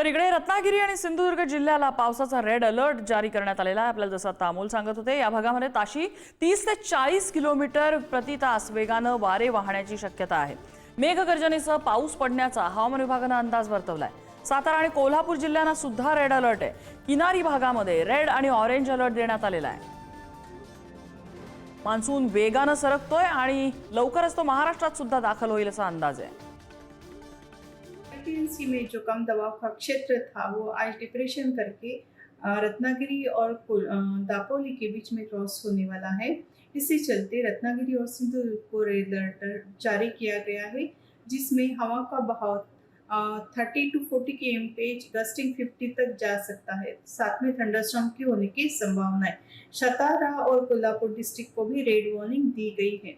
तर इकडे रत्नागिरी आणि सिंधुदुर्ग जिल्ह्याला पावसाचा रेड अलर्ट जारी करण्यात आलेला आहे. आपल्याला जसं तामोल सांगत होते या भागामध्ये ताशी तीस ते चाळीस किलोमीटर प्रति तास वेगानं वारे वाहण्याची शक्यता आहे. मेघगर्जनेसह पाऊस पडण्याचा हवामान विभागानं अंदाज वर्तवलाय. सातारा आणि कोल्हापूर जिल्ह्यांना सुद्धा रेड अलर्ट आहे. किनारी भागामध्ये रेड आणि ऑरेंज अलर्ट देण्यात आलेला आहे. मान्सून वेगानं सरकतोय आणि लवकरच तो महाराष्ट्रात सुद्धा दाखल होईल असा अंदाज आहे. टीएनसी में जो कम दबाव का क्षेत्र था, वो आज डिप्रेशन करके रत्नागिरी और दापोली के बीच में क्रॉस होने वाला है। इससे चलते रत्नागिरी और सिंधुदुर्ग को रेड अलर्ट जारी किया गया है, जिसमें हवा का बहाव thirty to forty K M page gusting fifty तक जा सकता है। साथ में थंडरस्टॉर्म की होने की संभावना है सतारा और कोल्हापुर डिस्ट्रिक्ट को भी रेड वार्निंग दी गई है।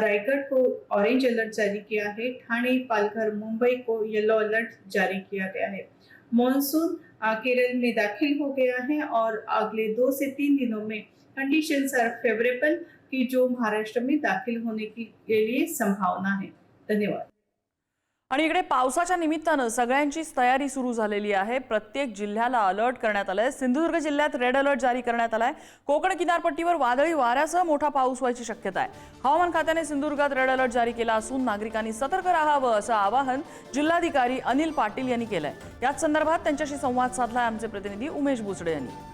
रायगढ़ को ऑरेंज अलर्ट जारी किया है। ठाणे, पालघर, मुंबई को येलो अलर्ट जारी किया गया है। मॉनसून केरल में दाखिल हो गया है और अगले दो से तीन दिनों में कंडीशंस आर फेवरेबल कि जो महाराष्ट्र में दाखिल होने की के लिए संभावना है। धन्यवाद। आणि इकडे पावसाच्या निमित्तानं सगळ्यांचीच तयारी सुरू झालेली आहे. प्रत्येक जिल्ह्याला अलर्ट करण्यात आलंय. सिंधुदुर्ग जिल्ह्यात रेड अलर्ट जारी करण्यात आलाय. कोकण किनारपट्टीवर वादळी वाऱ्यासह मोठा पाऊस व्हायची शक्यता आहे. हवामान खात्याने सिंधुदुर्गात रेड अलर्ट जारी केला असून नागरिकांनी सतर्क राहावं असं आवाहन जिल्हाधिकारी अनिल पाटील यांनी केलंय. याच संदर्भात त्यांच्याशी संवाद साधलाय आमचे प्रतिनिधी उमेश बुचडे यांनी.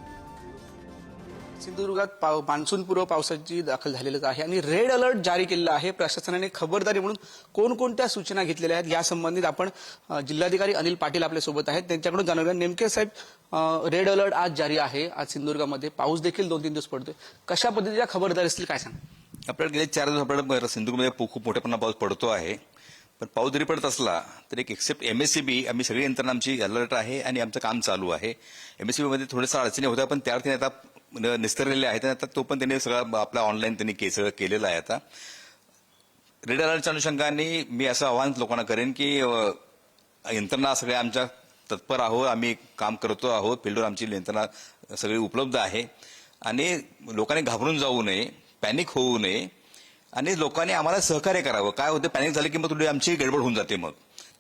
सिंधुदुर्गात पाव मान्सूनपूर्व पावसाची दाखल झालेलं आहे आणि रेड अलर्ट जारी केलेला आहे प्रशासनाने खबरदारी म्हणून कोणकोणत्या सूचना घेतलेल्या आहेत या संबंधित आपण जिल्हाधिकारी अनिल पाटील आपल्यासोबत आहेत. त्यांच्याकडून जाणवूया नेमके साहेब रेड अलर्ट आज जारी आहे. आज सिंधुदुर्गामध्ये पाऊस देखील दोन तीन दिवस पडतोय. कशा पद्धतीच्या खबरदारी असतील काय सांग? आपल्याला गेले चार दिवस आपल्याला सिंधुदुर्गमध्ये खूप मोठ्या प्रमाणात पाऊस पडतो आहे. पण पाऊस जरी पडत असला तरी एक एक्सेप्ट एमएससीबी आम्ही सगळी यंत्रणा आमची अलर्ट आहे आणि आमचं काम चालू आहे. एमएससीबी मध्ये थोड्याशा अडचणी होत्या पण त्या अर्थाने आता निस्तरलेले आहेत आता तो पण त्यांनी सगळा आपला ऑनलाईन त्यांनी केस केलेला केलेलं आहे आता. रेड अलर्टच्या अनुषंगाने मी असं आव्हान लोकांना करेन की यंत्रणा सगळ्या आमच्या तत्पर आहोत आम्ही काम करतो आहोत फील्डवर आमची यंत्रणा सगळी उपलब्ध आहे. आणि लोकांनी घाबरून जाऊ नये पॅनिक होऊ नये आणि लोकांनी आम्हाला सहकार्य करावं. काय होतं पॅनिक झालं की मग थोडी आमची गडबड होऊन जाते मग.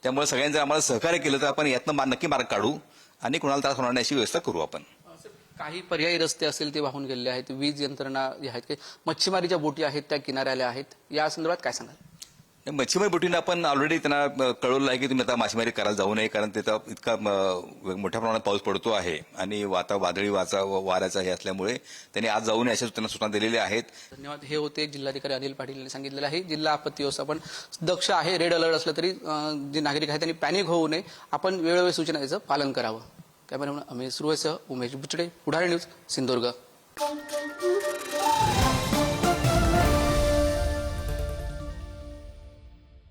त्यामुळे सगळ्यांनी जर आम्हाला सहकार्य केलं तर आपण यातनं नक्की मार्ग काढू आणि कोणाला त्रास होणार नाही अशी व्यवस्था करू आपण. काही पर्यायी रस्ते असतील ते वाहून गेलेले आहेत. वीज यंत्रणा जी आहेत मच्छीमारीच्या बोटी आहेत त्या किनाऱ्याला आहेत. या संदर्भात काय सांगाल? मच्छीमारी बोटीनं आपण ऑलरेडी त्यांना कळवलं आहे की तुम्ही आता मासेमारी करायला जाऊ नये कारण तिथं इतका मोठ्या प्रमाणात पाऊस पडतो आहे. आणि वाता वादळी वाचा वाऱ्याचा हे असल्यामुळे त्यांनी आज जाऊ नये अशा सूचना सूचना दिलेल्या आहेत. धन्यवाद. हे होते जिल्हाधिकारी अनिल पाटील यांनी सांगितलेलं आहे. जिल्हा आपत्ती व्यवस्थापन दक्ष आहे. रेड अलर्ट असलं तरी जे नागरिक आहेत त्यांनी पॅनिक होऊ नये. आपण वेळोवेळी सूचना त्याचं पालन करावं. कॅमेरामॅन अमेश सुरवेसह उमेश बुचडे पुढारी न्यूज सिंधुदुर्ग.